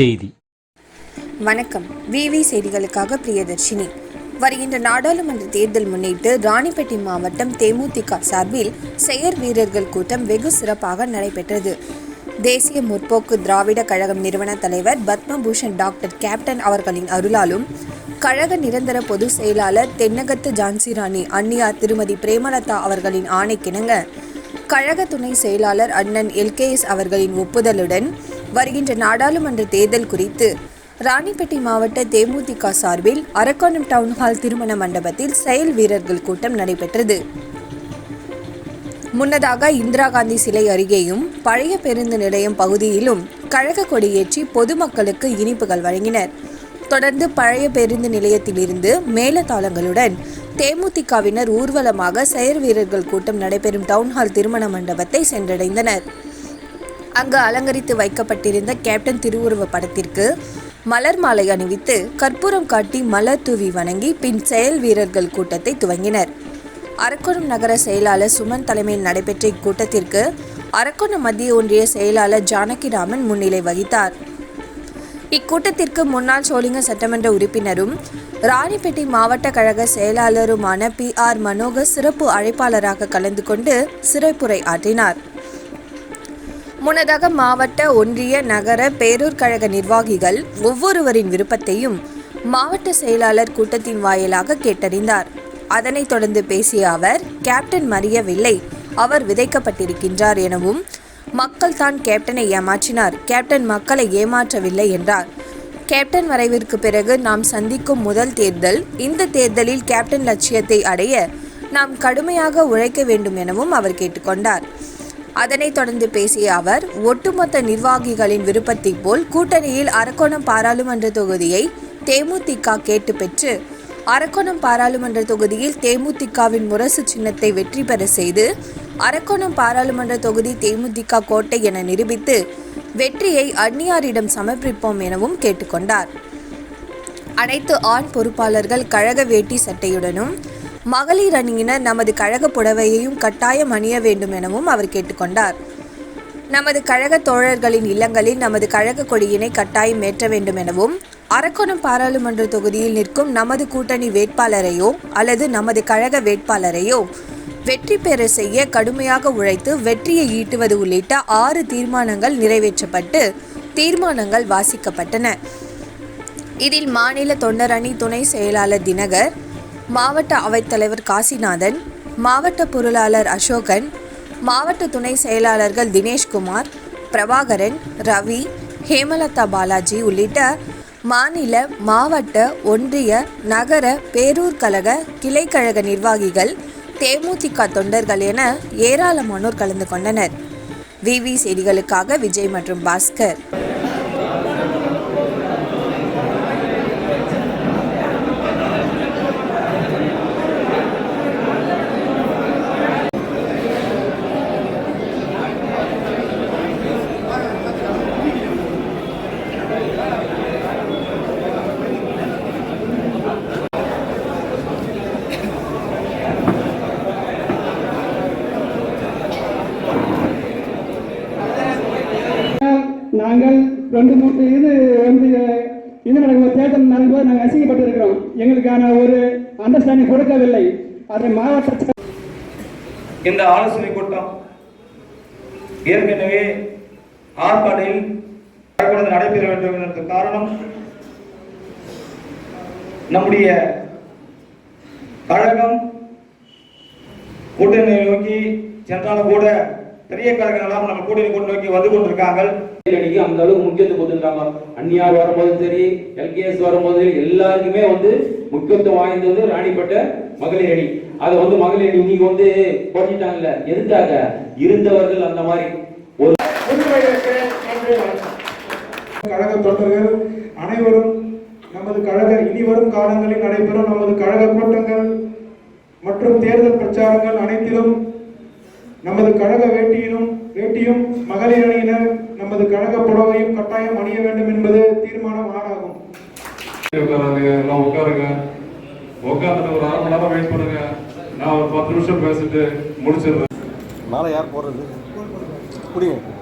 செய்தி. வணக்கம். விவி செய்திகளுக்காக பிரியதர்ஷினி. வருகின்ற நாடாளுமன்ற தேர்தல் முன்னிட்டு ராணிப்பேட்டை மாவட்டம் தேமுதிக சார்பில் செயற் வீரர்கள் கூட்டம் வெகு சிறப்பாக நடைபெற்றது. தேசிய முற்போக்கு திராவிட கழகம் நிறுவன தலைவர் பத்மபூஷன் டாக்டர் கேப்டன் அவர்களின் அருளாலும் கழக நிரந்தர பொதுச் செயலாளர் தென்னகத்து ஜான்சிராணி அன்னியார் திருமதி பிரேமலதா அவர்களின் ஆணைக்கிணங்க கழக துணை செயலாளர் அண்ணன் எல்கேஎஸ் அவர்களின் ஒப்புதலுடன் வருகின்ற நாடாளுமன்ற தேர்தல் குறித்து ராணிப்பேட்டை மாவட்ட தேமுதிக சார்பில் அரக்கோணம் டவுன்ஹால் திருமண மண்டபத்தில் செயல் வீரர்கள் கூட்டம் நடைபெற்றது. முன்னதாக இந்திரா காந்தி சிலை அருகேயும் பழைய பேருந்து நிலையம் பகுதியிலும் கழக கொடியேற்றி பொதுமக்களுக்கு இனிப்புகள் வழங்கினர். தொடர்ந்து பழைய பேருந்து நிலையத்திலிருந்து மேலதாளங்களுடன் தேமுதிகவினர் ஊர்வலமாக செயற் வீரர்கள் கூட்டம் நடைபெறும் டவுன்ஹால் திருமண மண்டபத்தை சென்றடைந்தனர். அங்கு அலங்கரித்து வைக்கப்பட்டிருந்த கேப்டன் திருவுருவ படத்திற்கு மலர் மாலை அணிவித்து கற்பூரம் காட்டி மலர் தூவி வணங்கி பின் செயல் வீரர்கள் கூட்டத்தை துவங்கினர். அரக்கோணம் நகர செயலாளர் சுமன் தலைமையில் நடைபெற்ற இக்கூட்டத்திற்கு அரக்கோணம் மத்திய ஒன்றிய செயலாளர் ஜானகிராமன் முன்னிலை வகித்தார். இக்கூட்டத்திற்கு முன்னாள் சோழிங்க சட்டமன்ற உறுப்பினரும் ராணிப்பேட்டை மாவட்ட கழக செயலாளருமான பி ஆர் மனோகர் சிறப்பு அழைப்பாளராக கலந்து கொண்டு சிறப்புரை ஆற்றினார். முன்னதாக மாவட்ட ஒன்றிய நகர பேரூர் கழக நிர்வாகிகள் ஒவ்வொருவரின் விருப்பத்தையும் மாவட்ட செயலாளர் கூட்டத்தின் வாயிலாக கேட்டறிந்தார். அதனைத் தொடர்ந்து பேசிய அவர் கேப்டன் மறியவில்லை. அவர் விதைக்கப்பட்டிருக்கின்றார் எனவும் மக்கள் தான் கேப்டனை ஏமாற்றினார். கேப்டன் மக்களை ஏமாற்றவில்லை என்றார். கேப்டன் மறைவிற்கு பிறகு நாம் சந்திக்கும் முதல் தேர்தல் இந்த தேர்தலில் கேப்டன் லட்சியத்தை அடைய நாம் கடுமையாக உழைக்க வேண்டும் எனவும் அவர் கேட்டுக்கொண்டார். அதனைத் தொடர்ந்து பேசிய அவர் ஒட்டுமொத்த நிர்வாகிகளின் விருப்பத்தை போல் கூட்டணியில் அரக்கோணம் பாராளுமன்ற தொகுதியை தேமுதிக கேட்டு பெற்று அரக்கோணம் பாராளுமன்ற தொகுதியில் தேமுதிகவின் முரசு சின்னத்தை வெற்றி பெற செய்து அரக்கோணம் பாராளுமன்ற தொகுதி தேமுதிக கோட்டை என நிரூபித்து வெற்றியை அந்நியாரிடம் சமர்ப்பிப்போம் எனவும் கேட்டுக்கொண்டார். அனைத்து ஆண் பொறுப்பாளர்கள் கழக வேட்டி சட்டையுடனும் மகளிர் அணியினர் நமது கழக புடவையையும் கட்டாயம் அணிய வேண்டும் எனவும் அவர் கேட்டுக்கொண்டார். நமது கழக தோழர்களின் இல்லங்களில் நமது கழக கொடியினை கட்டாயம் ஏற்ற வேண்டும் எனவும் அரக்கோணம் பாராளுமன்ற தொகுதியில் நிற்கும் நமது கூட்டணி வேட்பாளரையோ அல்லது நமது கழக வேட்பாளரையோ வெற்றி பெற செய்ய கடுமையாக உழைத்து வெற்றியை ஈட்டுவது உள்ளிட்ட ஆறு தீர்மானங்கள் நிறைவேற்றப்பட்டு தீர்மானங்கள் வாசிக்கப்பட்டன. இதில் மாநில தொண்டரணி துணை செயலாளர் தினகர் மாவட்ட அவைத்தலைவர் காசிநாதன் மாவட்ட பொருளாளர் அசோகன் மாவட்ட துணை செயலாளர்கள் தினேஷ்குமார் பிரபாகரன் ரவி ஹேமலதா பாலாஜி உள்ளிட்ட மாநில மாவட்ட ஒன்றிய நகர பேரூர் கழக கிளைக்கழக நிர்வாகிகள் தேமுதிக தொண்டர்கள் என ஏராளமானோர் கலந்து கொண்டனர். விவி செய்திகளுக்காக விஜய் மற்றும் பாஸ்கர். நாங்கள் ரெண்டு மூணு இது வந்து இது நடக்கும் தேர்தல் நடக்கும்போது நாங்கள் அசிங்கப்பட்டு இருக்கிறோம் எங்களுக்கான ஒரு அண்டர்ஸ்டாண்டிங் கொடுக்கவில்லை. அதை மாவட்ட இந்த ஆலோசனை கூட்டம் ஏற்கனவே ஆற்காடில் நடைபெற வேண்டும் என்ற காரணம் நம்முடைய கழகம் கூட்டணி நோக்கி சென்றாலும் கூட பெரிய கழகங்களாம் நம்ம கூட்டணி கொண்டு நோக்கி வந்து கொண்டிருக்காங்க. அணிக்கு அந்த அளவுக்கு முக்கியத்துவம் கொடுத்துருக்காங்க. அந்நியார் வரும்போதும் சரி எல்கேஎஸ் வரும்போது எல்லாருக்குமே வந்து முக்கியத்துவம் வாய்ந்தது ராணிப்பட்ட மகளிர் அணி. அதை வந்து மகளிர் அணி இன்னைக்கு வந்து குறைஞ்சிட்டாங்கல்ல. எதுக்காக? இருந்தவர்கள் அந்த மாதிரி. ஒரு கழக தொண்டர்கள் அனைவரும் நமது கழக இனி வரும் காலங்களில் நடைபெறும் நமது கழக கூட்டங்கள் மற்றும் தேர்தல் பிரச்சாரங்கள் அனைத்திலும் நமது கழக வேட்டியிலும் வேட்டியும் மகளிர் அணியினர் நமது கழக புடவையும் கட்டாயம் அணிய வேண்டும் என்பது தீர்மானம் ஆறாகும். எல்லாம் உட்காருங்க. உட்காந்துட்டு ஒரு அரை மணி நேரம் வெயிட் பண்ணுங்க. நான் ஒரு பத்து நிமிஷம் பேசிட்டு முடிச்சிடுறேன். மேலே யார் போடுறது புரியுங்க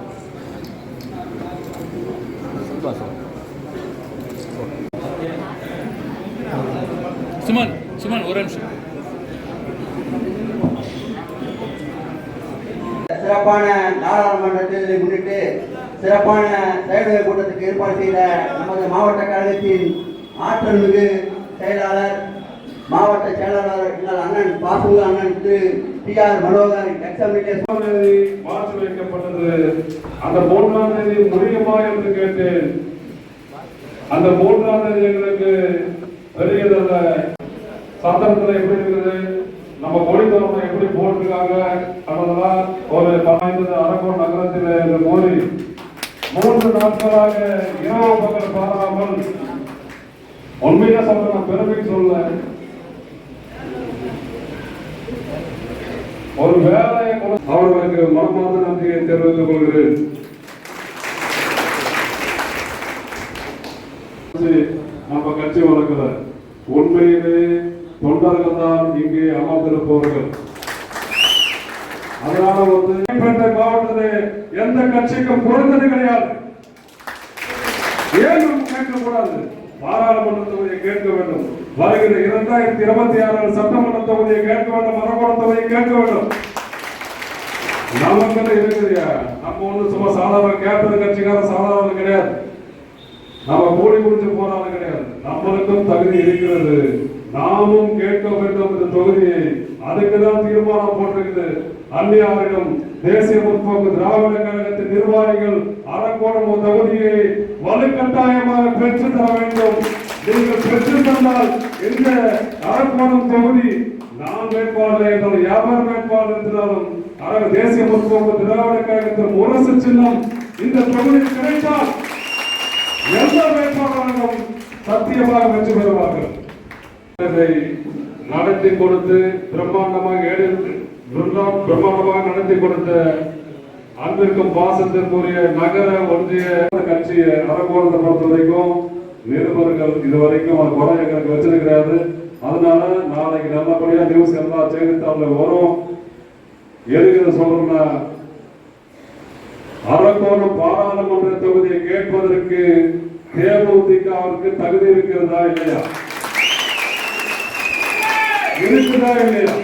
சுமன் சுமன் ஒரு நிமிஷம். சிறப்பான நாடாளுமன்றத்தில் முன்னிட்டு சிறப்பான செயல்கள் கூட்டத்துக்கு ஏற்பாடு செய்த நமது மாவட்ட கழகத்தின் ஆற்றல் மிகு செயலாளர் மாவட்ட செயலாளர் எங்கள் அண்ணன் பாசுங்க அண்ணன் திரு டி ஆர் மனோகர் மாற்றி வைக்கப்பட்டது. அந்த மூன்றாம் தேதி முடியுமா என்று கேட்டேன். அந்த மூன்றாம் தேதி எங்களுக்கு பெரியதல்ல. சந்தர்ப்பத்தில் எப்படி இருக்குது? நம்ம கொடி தோரணம் எப்படி போட்டிருக்காங்க அதெல்லாம் ஒரு பதினைந்து அரக்கோண் நகரத்தில் என்று கூறி மூன்று நாட்களாக இரவு பகல் பாராமல் உண்மையா சொல்ல நான் பெருமை சொல்ல. ஒரு வேலையை அவர்களுக்கு மனமார்ந்த நன்றியை தெரிவித்துக் கொள்கிறேன். நம்ம கட்சி வளர்க்கல. உண்மையிலே தொண்டர்கள் தான் இங்கே அமர்ந்திருப்பவர்கள். அதனால வந்து ராணிப்பேட்டை எந்த கட்சிக்கும் பொருந்தது கிடையாது. ஏன் கேட்கக்கூடாது. பாராளுமன்ற தொகுதியை கேட்க வேண்டும். வருகிற இரண்டாயிரத்தி இருபத்தி ஆறு சட்டமன்ற தொகுதியை கேட்க வேண்டும். மரக்கோணம் தொகுதியை கேட்க வேண்டும். நமக்கு இருக்குதுயா நம்ம ஒண்ணு சும்மா சாதாரண கேட்டது கட்சிக்கார சாதாரண கிடையாது. நம்ம கூடி குடிச்சு போனாலும் கிடையாது. நம்மளுக்கும் தகுதி இருக்கிறது. நாமும் கேட்க வேண்டும் இந்த தொகுதியை. அதுக்குதான் தீர்மானம் போட்டிருக்குது. அந்நியாரிடம் தேசிய முற்போக்கு திராவிட கழகத்தின் நிர்வாகிகள் அரக்கோணம் தொகுதியை வலுக்கட்டாயமாக பெற்று தர வேண்டும். நீங்கள் பெற்று தந்தால் இந்த அரக்கோணம் தொகுதி நான் வேட்பாளர் என்றாலும் வியாபார வேட்பாளர் இருந்தாலும் அர தேசிய முற்போக்கு திராவிட கழகத்தின் முரசு சின்னம் இந்த தொகுதி கிடைத்தால் எந்த வேட்பாளர்களும் சத்தியமாக வெற்றி பெறுவார்கள். நடத்தி கொடுத்து பிரம்மாண்டமாக பிரம்மாண்டமாக நடத்தி கொடுத்த அன்பிற்கும் பாசத்திற்குரிய நகர ஒன்றிய கட்சியை அரங்கோணத்தை பொறுத்த வரைக்கும் நிருபர்கள் இது வரைக்கும் அது குறை எங்களுக்கு வச்சிருக்கிறாரு. அதனால நாளைக்கு நல்லபடியா நியூஸ் எல்லா செய்தித்தாள்ல வரும். எதுக்கு சொல்றேன்னா அரக்கோணம் பாராளுமன்ற தொகுதியை கேட்பதற்கு தேமுதிக அவருக்கு தகுதி இருக்கிறதா இல்லையா? இருக்குதா இல்லையா